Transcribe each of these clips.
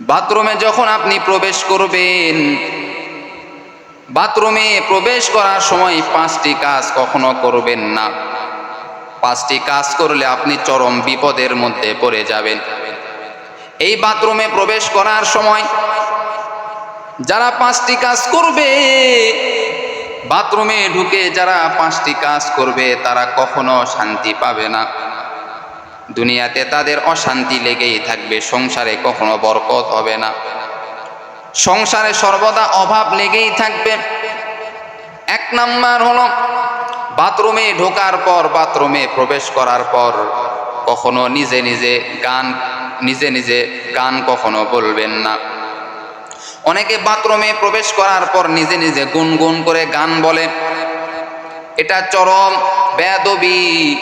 বাথরুমে যখন আপনি প্রবেশ করবেন, বাথরুমে প্রবেশ করার সময় পাঁচটি কাজ কখনো করবেন না। পাঁচটি কাজ করলে আপনি চরম বিপদের মধ্যে পড়ে যাবেন। এই বাথরুমে প্রবেশ করার সময় যারা পাঁচটি কাজ করবে, বাথরুমে ঢুকে যারা পাঁচটি কাজ করবে, তারা কখনো শান্তি পাবে না। দুনিয়াতে তাদের অশান্তি লেগেই থাকবে, সংসারে কখনো বরকত হবে না। সংসারে সর্বদা অভাব লেগেই থাকবে। এক নাম্বার হলো, বাথরুমে ঢোকার পর, বাথরুমে প্রবেশ করার পর কখনো নিজে নিজে গান, নিজে নিজে গান কখনো বলবেন না। অনেকে বাথরুমে প্রবেশ করার পর নিজে নিজে গুনগুন করে গান বলে। এটা চরম বেদবি।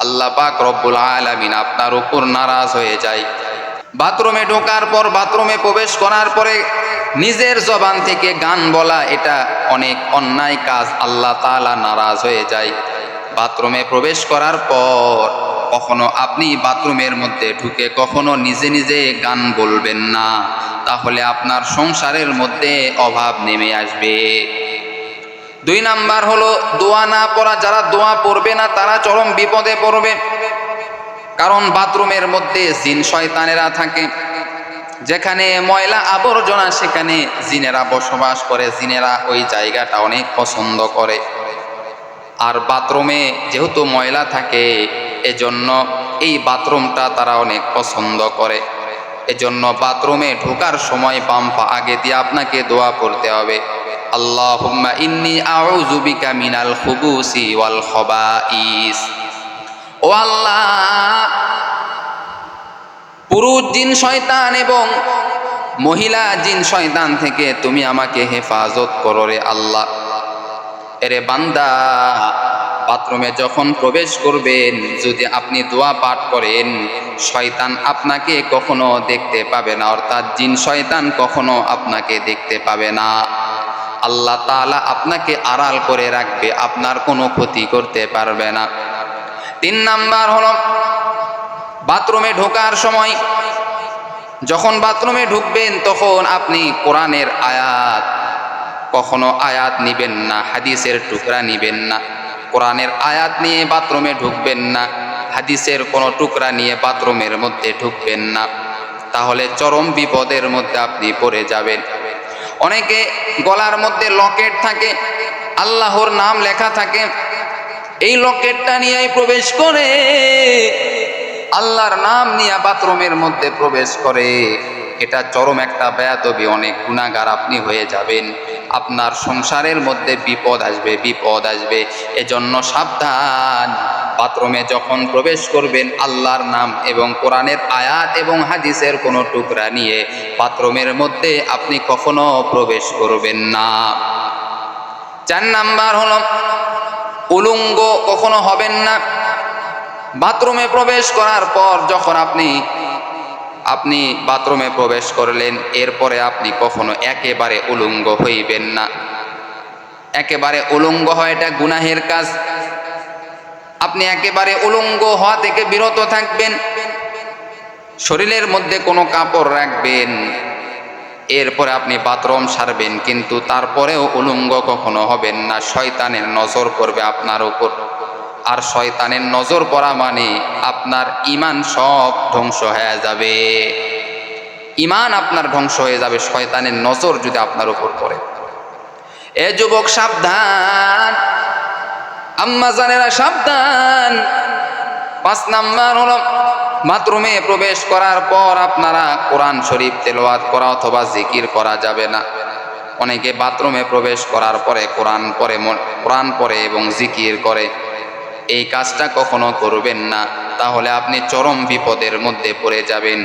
আল্লাহ পাক রব্বুল আলামিন আপনার উপর নারাজ হয়ে যায়। বাথরুমে ঢোকার পর, বাথরুমে প্রবেশ করার পরে নিজের জবান থেকে গান বলা, এটা অনেক অন্যায় কাজ, আল্লাহ তাআলা নারাজ হয়ে যায়। বাথরুমে প্রবেশ করার পর কখনো আপনি বাথরুমের মধ্যে ঢুকে কখনো নিজে নিজে গান বলবেন না, তাহলে আপনার সংসারের মধ্যে অভাব নেমে আসবে। দুই নাম্বার হলো দোয়া না পড়া, যারা দোয়া পড়বে না, তারা চরম বিপদে পড়বে। কারণ বাথরুমের মধ্যে জিন শয়তানেরা থাকে। যেখানে ময়লা আবর্জনা, সেখানে জিনেরা বসবাস করে। জিনেরা ওই জায়গাটা অনেক পছন্দ করে। আর বাথরুমে যেহেতু ময়লা থাকে, এজন্য এই বাথরুমটা তারা অনেক পছন্দ করে। এজন্য বাথরুমে ঢোকার সময় বাম পা আগে দিয়ে আপনাকে দোয়া পড়তে হবে। আল্লাহুম্মা ইন্নি আউযু বিকা মিনাল খুবুসি ওয়াল খবাইস। ও আল্লাহ, পুরুষ জিন শয়তান এবং মহিলা জিন শয়তান থেকে তুমি আমাকে হেফাজত করো রে আল্লাহ। এরে বান্দা, বাথরুমে যখন প্রবেশ করবেন, যদি আপনি দোয়া পাঠ করেন, শয়তান আপনাকে কখনো দেখতে পাবে না, অর্থাৎ জিন শয়তান কখনো আপনাকে দেখতে পাবে না। আল্লাহ তাআলা আপনাকে আড়াল করে রাখবে, আপনার কোনো ক্ষতি করতে পারবে না। তিন নাম্বার হল, বাথরুমে ঢোকার সময়, যখন বাথরুমে ঢুকবেন তখন আপনি কোরআনের আয়াত, কখনো আয়াত নিবেন না, হাদিসের টুকরা নিবেন না। কোরআনের আয়াত নিয়ে বাথরুমে ঢুকবেন না, হাদিসের কোনো টুকরা নিয়ে বাথরুমের মধ্যে ঢুকবেন না। তাহলে চরম বিপদের মধ্যে আপনি পড়ে যাবেন। অনেকে গলার মধ্যে লকেট থাকে, আল্লাহর নাম লেখা থাকে। এই লকেটটা নিয়ে প্রবেশ করে, আল্লাহর নাম নিয়ে বাথরুমের মধ্যে প্রবেশ করে। এটা চরম একটা বেয়াদবি, অনেক গুণাগার আপনি হয়ে যাবেন। আপনার সংসারের মধ্যে বিপদ আসবে বিপদ আসবে। এজন্য সাবধান। বাথরুমে যখন প্রবেশ করবেন আল্লাহর নাম এবং কোরআনের আয়াত এবং হাদিসের কোনো টুকরা নিয়ে বাথরুমের মধ্যে আপনি কখনো প্রবেশ করবেন না। চার নাম্বার হলো, উলুঙ্গ কখনো হবেন না। বাথরুমে প্রবেশ করার পর যখন আপনি আপনি বাথরুমে প্রবেশ করলেন, এরপরে আপনি কখনো একেবারে উলুঙ্গ হইবেন না। একেবারে উলুঙ্গ হয় এটা গুনাহের কাজ। আপনি একেবারে উলঙ্গ হওয়া থেকে বিরত থাকবেন। শরীরের মধ্যে কোনো কাপড় রাখবেন। এরপরে আপনি বাথরুম সারবেন, কিন্তু তারপরেও উলঙ্গ কখনো হবেন না। শয়তানের নজর পড়বে আপনার উপর। আর শয়তানের নজর পড়া মানে আপনার ইমান সব ধ্বংস হয়ে যাবে। ইমান আপনার ধ্বংস হয়ে যাবে, শয়তানের নজর যদি আপনার উপর পড়ে। এ যুবক, সাবধান। আম্মা জানেরা সাবধান। পাঁচ নাম্বার হল, বাথরুমে প্রবেশ করার পর আপনারা কোরআন শরীফ তেলোয়াত করা অথবা জিকির করা যাবে না। অনেকে বাথরুমে প্রবেশ করার পরে কোরআন পরে কোরআন পরে এবং জিকির করে। এই কাজটা কখনো করবেন না, তাহলে আপনি চরম বিপদের মধ্যে পড়ে যাবেন।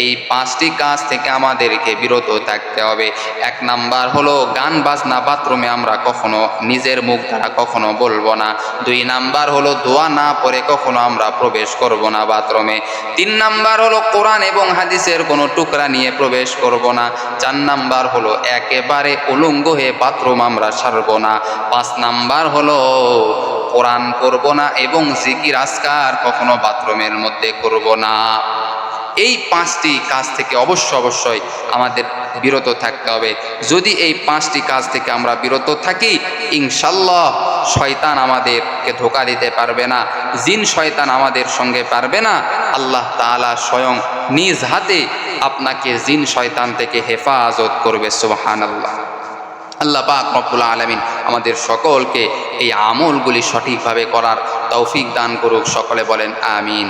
এই পাঁচটি কাজ থেকে আমাদেরকে বিরত থাকতে হবে। এক নাম্বার হলো, গান বাজনা বাথরুমে আমরা কখনো নিজের মুখ দ্বারা কখনো বলব না। দুই নাম্বার হলো, দোয়া না পরে কখনো আমরা প্রবেশ করব না বাথরুমে। তিন নাম্বার হলো, কোরআন এবং হাদিসের কোনো টুকরা নিয়ে প্রবেশ করব না। চার নাম্বার হলো, একেবারে উলঙ্গ হয়ে বাথরুম আমরা সারব না। পাঁচ নাম্বার হলো কোরআন করব না এবং জিকির আসকার কখনো বাথরুমের মধ্যে করব না। এই পাঁচটি কাজ থেকে অবশ্য অবশ্যই আমাদের বিরত থাকতে হবে। যদি এই পাঁচটি কাজ থেকে আমরা বিরত থাকি, ইনশাল্লাহ শয়তান আমাদেরকে ধোকা দিতে পারবে না, জিন শয়তান আমাদের সঙ্গে পারবে না। আল্লাহ তাআলা স্বয়ং নিজ হাতে আপনাকে জিন শয়তান থেকে হেফাজত করবে, সুবহানাল্লাহ। আল্লাহ পাক রব্বুল আলমিন আমাদের সকলকে এই আমলগুলি সঠিকভাবে করার তৌফিক দান করুক। সকলে বলেন, আমিন।